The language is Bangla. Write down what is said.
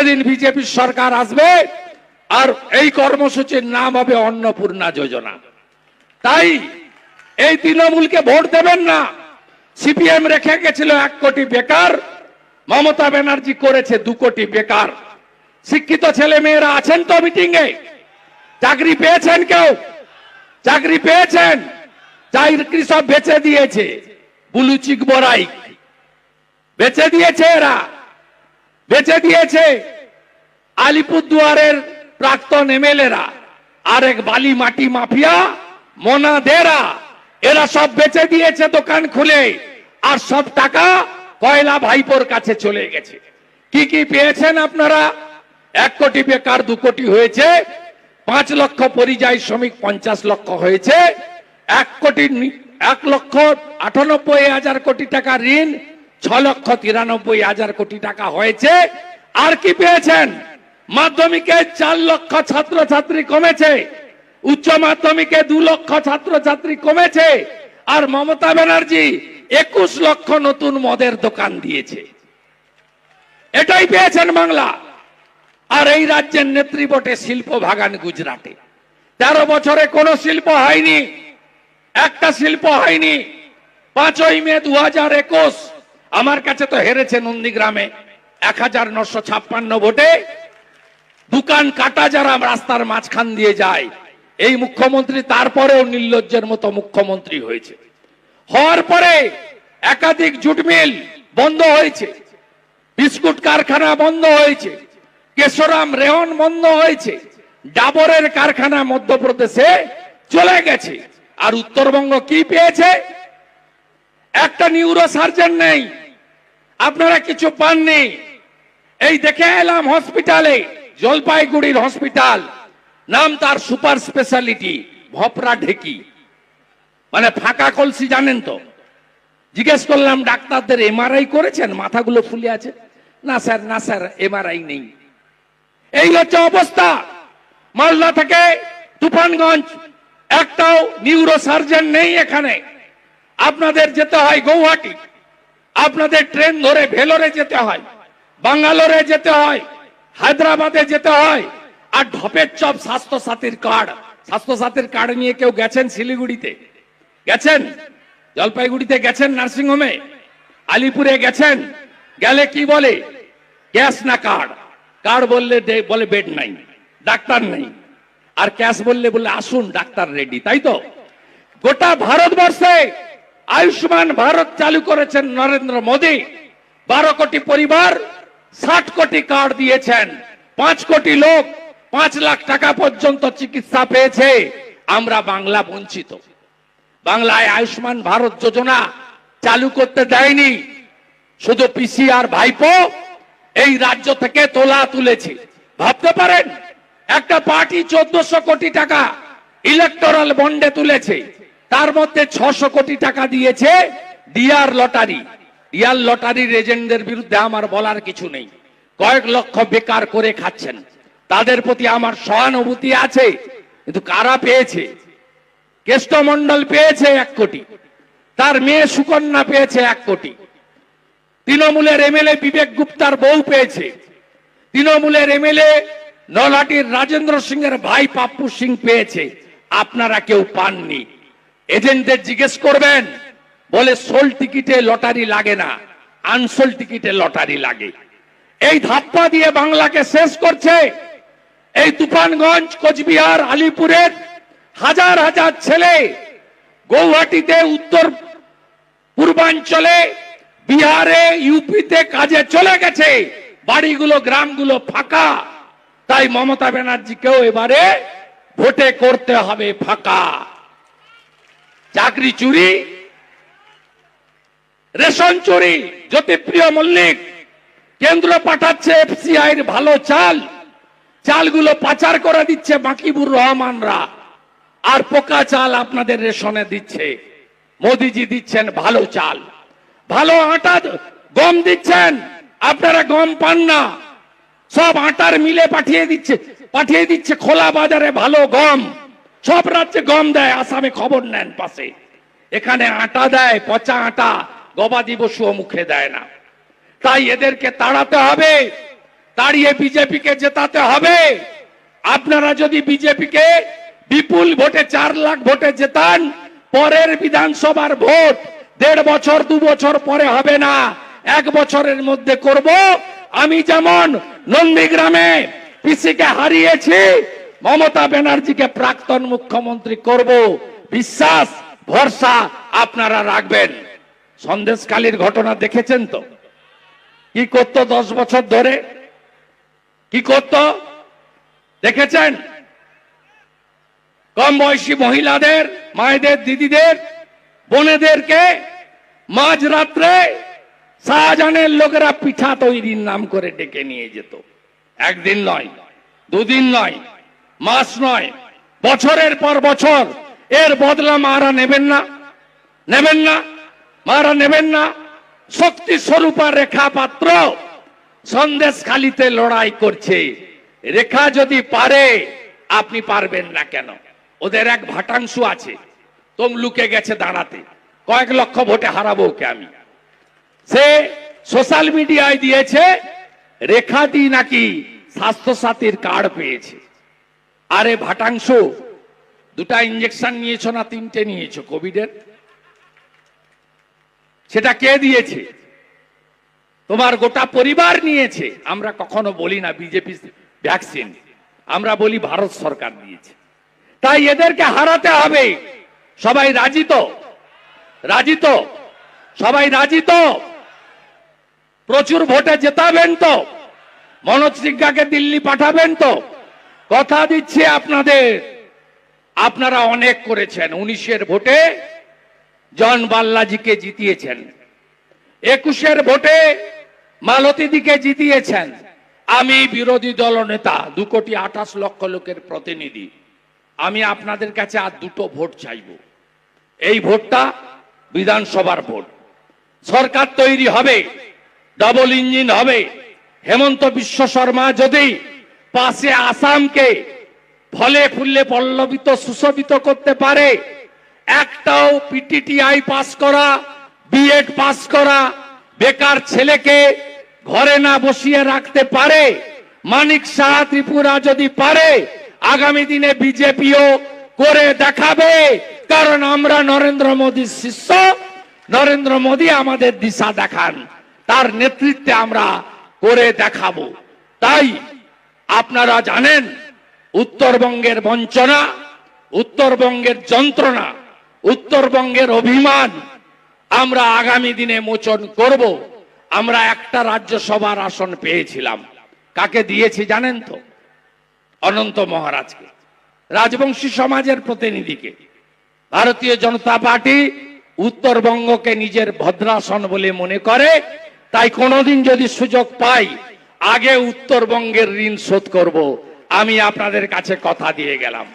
সেদিন বিজেপির সরকার আসবে, আর এই কর্মসূচির নাম হবে অন্নপূর্ণা যোজনা। তাই এই তৃণমূলকে ভোট দেবেন না। সিপিএম রেখে গেছিল এক কোটি বেকার, মমতা ব্যানার্জি করেছে দু কোটি বেকার। শিক্ষিত ছেলে মেয়েরা আছেন তো মিটিং এ চাকরি পেয়েছেন কেউ? চাকরি পেয়েছেন? চাকরি সব বেচে দিয়েছে বুলু চিক বড়াই বেচে দিয়েছে এরা। বেচে দিয়েছে আলিপুরদুয়ারের প্রাক্তন এমএলএরা আর এক বালি মাটি মাফিয়া, মোনাদেরা, এরা সব বেচে দিয়েছে দোকান খুলে, আর সব টাকা কয়লা ভাইপোর কাছে চলে গেছে। কি কি পেয়েছেন আপনারা? এক কোটি বেকার, দু কোটি হয়েছে, পাঁচ লক্ষ পরিযায়ী শ্রমিক, পঞ্চাশ লক্ষ হয়েছে, এক কোটি এক লক্ষ আটানব্বই হাজার কোটি টাকা ঋণ ছ লক্ষ তিরানব্বই হাজার কোটি টাকা হয়েছে। আর কি পেয়েছেন? মাধ্যমিকে চার লক্ষ ছাত্রছাত্রী কমেছে। উচ্চ মাধ্যমিকে দু লক্ষ ছাত্রছাত্রী কমেছে। আর মমতা ব্যানার্জি একুশ লক্ষ নতুন মদের দোকান দিয়েছে। এটাই পেয়েছেন বাংলা। আর এই রাজ্যের নেত্রী শিল্প ভাগান গুজরাটে। তেরো বছরে কোনো শিল্প হয়নি। একটা শিল্প হয়নি। পাঁচই মে দু হাজার একুশ আমার কাছে তো হেরেছে নন্দীগ্রামে এক হাজার নশো ছাপ্পান্ন ভোটে। দোকান কাটা যারা রাস্তার মাঝখান দিয়ে যায়, এই মুখ্যমন্ত্রী তারপরেও নির্লজ্জের মতো মুখ্যমন্ত্রী হয়েছে। হওয়ার পরে একাধিক জুট মিল বন্ধ হয়েছে, বিস্কুট কারখানা বন্ধ হয়েছে, কেশরাম রেহন বন্ধ হয়েছে, ডাবরের কারখানা মধ্যপ্রদেশে চলে গেছে। আর উত্তরবঙ্গ কি পেয়েছে? একটা নিউরো সার্জন নেই। আপনারা কিছু পাননি। এই দেখে এলাম হসপিটালে জলপাইগুড়ির হসপিটাল নাম তার সুপার স্পেশালিটি ভপরা ঢেকি। মানে ফাঁকা কলসি জানেন তো? জিজ্ঞেস করলাম, ডাক্তারদের এমআরআই করেছেন? মাথাগুলো ফুলে আছে? না স্যার না স্যার এমআরআই নেই। এই হচ্ছে অবস্থা। মালদা থেকে তুফানগঞ্জ। একটাও নিউরো সার্জন নেই এখানে। আপনাদের যেতে হয় গৌহাটি। আপনাদের ট্রেন ধরে ভেলোরে যেতে হয়, বাঙ্গালোরে যেতে হয়, হায়দ্রাবাদে যেতে হয়, আর ঢপের চপ স্বাস্থ্য সাথীর কার্ড। স্বাস্থ্য সাথীর কার্ড নিয়ে কেউ গেছেন শিলিগুড়িতে? গেছেন? জলপাইগুড়িতে গেছেন নার্সিংহোমে? আলিপুরে গেছেন? গেলে কি বলে? ক্যাশ না কার্ড? কার্ড বললে বলে বেড নাই, ডাক্তার নেই। আর ক্যাশ বললে বলে আসুন, ডাক্তার রেডি, তাই তো? গোটা ভারতবর্ষে আয়ুষ্মান ভারত চালু করেছেন নরেন্দ্র মোদী। বারো কোটি পরিবার ষাট কোটি কার্ড দিয়েছেন। পাঁচ কোটি লোক পাঁচ লাখ টাকা পর্যন্ত চিকিৎসা পেয়েছে। আমরা বাংলা বঞ্চিত। বাংলায় আয়ুষ্মান ভারত যোজনা চালু করতে দেয়নি। শুধু পিসি আর ভাইপো এই রাজ্য থেকে তোলা তুলেছে। ভাবতে পারেন, একটা পার্টি চোদ্দশো কোটি টাকা ইলেকটোরাল বন্ডে তুলেছে। তার মধ্যে ছশো কোটি টাকা দিয়েছে ডিআর লটারি। ডিআর লটারির এজেন্টদের বিরুদ্ধে আমার বলার কিছু নেই। কয়েক লক্ষ বেকার করে খাচ্ছেন। তাদের প্রতি আমার সহানুভূতি আছে, কিন্তু কারা পেয়েছে? কেষ্টমন্ডল পেয়েছে এক কোটি। তার মেয়ে সুকন্যা পেয়েছে এক কোটি। তৃণমূলের এমএলএ বিবেক গুপ্তার বউ পেয়েছে। তৃণমূলের এমএলএ নলহাটির রাজেন্দ্র সিং এর ভাই পাপ্পু সিং পেয়েছে। আপনারা কেউ পাননি। এজেন্টদের জিজ্ঞেস করবেন, বলে সোল টিকিটে লটারি লাগে না, আনসোল টিকিটে লটারি লাগে। এই ধাপ্পা দিয়ে বাংলাকে শেষ করছে এই তুফানগঞ্জ, কোচবিহার, আলিপুরের হাজার হাজার ছেলে গৌহাটিতে, উত্তর পূর্বাঞ্চলে, বিহারে, ইউপিতে কাজে চলে গেছে। বাড়িগুলো, গ্রামগুলো ফাঁকা। তাই মমতা ব্যানার্জিকেও এবারে ভোটে করতে হবে ফাঁকা। চাকরি চুরি, রেশন চুরি, জ্যোতিপ্রিয় মল্লিক, কেন্দ্র পাঠাচ্ছে এফসিআই এর ভালো চাল, চালগুলো পাচার করে দিচ্ছে বাকিবুর রহমানরা। আর পোকা চাল আপনাদের রেশনে দিচ্ছে। মোদিজি দিচ্ছেন ভালো চাল। ভালো আটা গম দিচ্ছেন, আপনারা গম পান না। সব আটার মিলে পাঠিয়ে দিচ্ছে পাঠিয়ে দিচ্ছে খোলা বাজারে ভালো গম। সব রাজ্যে গম দেয়, আসামে খবর নেন পাশে। এখানে আটা দেয়, পচা আটা, গবাদি পশুও মুখে দেয় না। তাই এদেরকে তাড়াতে হবে, দাঁড়িয়ে বিজেপিকে জেতাতে হবে। আপনারা যদি বিজেপিকে বিপুল ভোটে চার লাখ ভোটে জেতান, পরের বিধানসভার ভোট দেড় বছর, দু বছর পরে হবে না। এক বছরের মধ্যে করব। আমি যেমন নন্দীগ্রামে পিসিকে হারিয়েছি মমতা ব্যানার্জিকে প্রাক্তন মুখ্যমন্ত্রী করব। বিশ্বাস, ভরসা আপনারা রাখবেন। সন্দেশকালীর ঘটনা দেখেছেন তো? কি করতো দশ বছর ধরে? কি করতো? দেখেছেন? কম বয়সী মহিলাদের, মায়েদের, দিদিদের, বোনেদেরকে মাঝ রাত্রে শাহজাহানের লোকেরা পিঠা তৈরির নাম করে ডেকে নিয়ে যেত। একদিন নয়, দুদিন নয় মাস নয়, বছরের পর বছর। এর বদলা মারা নেবেন না নেবেন না, মারা নেবেন না। শক্তি স্বরূপা রেখা পাত্র সন্দেশ খালিতে লড়াই করছে। রেখা যদি পারে, আপনি পারবেন না কেন? ওদের এক ভাটাংশু আছে, তমলুকে গেছে দাঁড়াতে। কয়েক লক্ষ ভোটে হারাবো ওকে আমি। সে সোশ্যাল মিডিয়ায় দিয়েছে রেখাটি নাকি স্বাস্থ্য সাথীর কার্ড পেয়েছে। আরে ভাটাংশু, দুটা ইঞ্জেকশন নিয়েছো না তিনটে নিয়েছো? কোভিডের? সেটা কে দিয়েছে? তোমার গোটা পরিবার নিয়েছে। আমরা কখনো বলি না বিজেপি ভ্যাকসিন আমরা বলি ভারত সরকার দিয়েছে। তাই এদেরকে হারাতে হবে। সবাই রাজি তো? রাজি তো? সবাই রাজি তো? প্রচুর ভোটে জেতাবেন তো? মনোজ সিংহাকে দিল্লি পাঠাবেন তো? কথা দিচ্ছে আপনাদের। আপনারা অনেক করেছেন, উনিশের ভোটে জন বাল্লাজিকে জিতিয়েছেন। একুশের ভোটে মালতীদিকে জিতিয়েছেন। আমি বিরোধী দল নেতা, দু কোটি আঠাশ লক্ষ লোকের প্রতিনিধি। আমি আপনাদের কাছে আর দুটো ভোট চাইব। এই ভোটটা বিধানসভার ভোট। সরকার তৈরি হবে, ডবল ইঞ্জিন হবে। হেমন্ত বিশ্ব শর্মা যদি পাশে আসামকে ফলে ফুললে পল্লবিত, সুশোভিত করতে পারে। একটাও পিটিটিআই পাস করা বিএড পাস করা, বেকার ছেলেকে ঘরে না বসিয়ে রাখতে পারে। মানিক শাহ ত্রিপুরা যদি পারে, আগামী দিনে বিজেপিও করে দেখাবে। কারণ আমরা নরেন্দ্র মোদীর শিষ্য। নরেন্দ্র মোদী আমাদের দিশা দেখান। তার নেতৃত্বে আমরা করে দেখাবো। তাই আপনারা জানেন, উত্তরবঙ্গের বঞ্চনা, উত্তরবঙ্গের যন্ত্রণা, উত্তরবঙ্গের অভিমান আমরা আগামী দিনে মোচন করব। আমরা একটা রাজ্যসভার আসন পেয়েছিলাম। কাকে দিয়েছি জানেন তো? অনন্ত মহারাজকে, রাজবংশী সমাজের প্রতিনিধিকে। ভারতীয় জনতা পার্টি উত্তরবঙ্গকে নিজের ভদ্রাসন বলে মনে করে, তাই কোনোদিন যদি সুযোগ পাই আগে উত্তরবঙ্গের ঋণ শোধ করব। আমি আপনাদের কাছে কথা দিয়ে গেলাম।